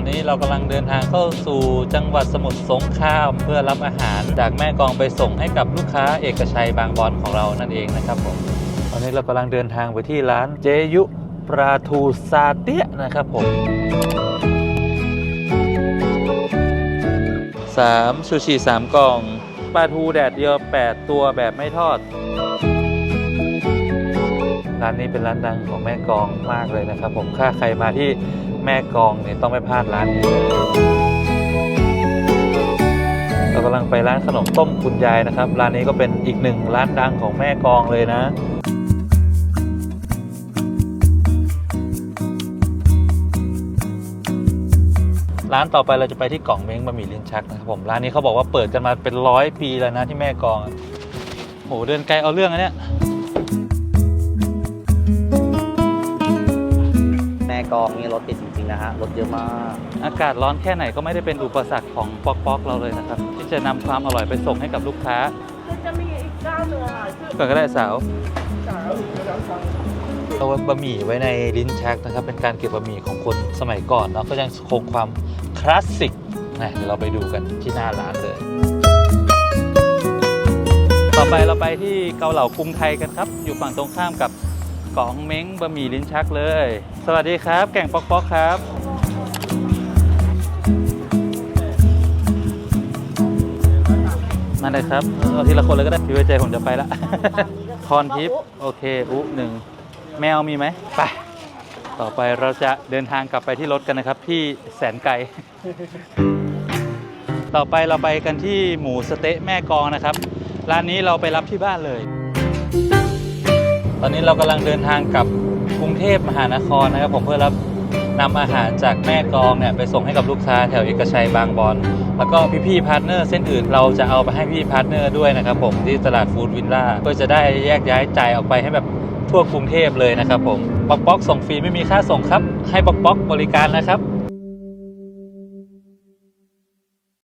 อนนี้เรากำลังเดินทางเข้าสู่จังหวัดสมุทรสงครามเพื่อรับอาหารจากแม่กองไปส่งให้กับลูกค้าเอกชัยบางบอนของเรานั่นเองนะครับผมตอนนี้เรากำลังเดินทางไปที่ร้านเจยุปลาทูซาเตียนะครับผมสามซูชิสามกล่องปลาทูแดดเดียว 8 ตัวแบบไม่ทอด ร้านนี้เป็นร้านดังของแม่กองมากเลยนะครับ ผมถ้าใครมาที่ แม่กองเนี่ยต้องไม่พลาดร้านนี้เลยเรากำลังไปร้านขนมต้มคุณยายนะครับ ร้านนี้ก็เป็นอีกหนึ่งร้านดังของแม่กองเลยนะร้านต่อไปเราจะไปที่กล่องเม้งบะหมี่ลิ้นชักนะครับผมร้านนี้เขาบอกว่าเปิดกันมาเป็นร้อยปีแล้วนะที่แม่กองอะโหเดินไกลเอาเรื่องอันเนี้ย แม่กลองนี่รถติดจริงๆนะฮะรถเยอะมาก อากาศร้อนแค่ไหนก็ไม่ได้เป็นอุปสรรคของป๊อกป๊อกเราเลยนะครับ ที่จะนำความอร่อยไปส่งให้กับลูกค้าคือจะมีอีกเจ้าหนึ่งอะค่ะชื่อก่อนก็ได้สาว สาวเดี๋ยวเราฟังเราไว้บะหมี่ไว้ในลิ้นชักนะครับ เป็นการเก็บบะหมี่ของคนสมัยก่อนเนาะก็ยังคงความคลาสสิกนะเดี๋ยวเราไปดูกันที่หน้าร้านเลย ต่อไปเราไปที่เกาเหลากรุงไทยกันครับ อยู่ฝั่งตรงข้ามกับ กองเม้งบะหมี่ลิ้นชักเลย สวัสดีครับ แก่งป๊อกป๊อกครับ มาเลยครับ เอาทีละคนเลยก็ได้พี่ไว้ใจผมจะไปละ พรทิพย์โอเค อุ๊หนึ่ง แมวมีไหม ไป ต่อไปเราจะเดินทางกลับไปที่รถกันนะครับ ที่แสนไกล ต่อไปเราไปกันที่หมูสะเต๊ะแม่กลองนะครับ ร้านนี้เราไปรับที่บ้านเลย ตอนนี้เรากำลังเดินทางกับกรุงเทพมหานครนะครับ ผมเพื่อรับนำอาหารจากแม่กองเนี่ยไปส่งให้กับลูกค้าแถวเอกชัยบางบอนแล้วก็พี่ๆพาร์ทเนอร์เส้นอื่นเราจะเอาไปให้พี่พาร์ทเนอร์ด้วยนะครับผมที่ตลาดฟู้ดวิลล่าเพื่อจะได้แยกย้ายจ่ายออกไปให้แบบทั่วกรุงเทพเลยนะครับผมป๊อกป๊อกส่งฟรีไม่มีค่าส่งครับ ให้ป๊อกป๊อกบริการนะครับ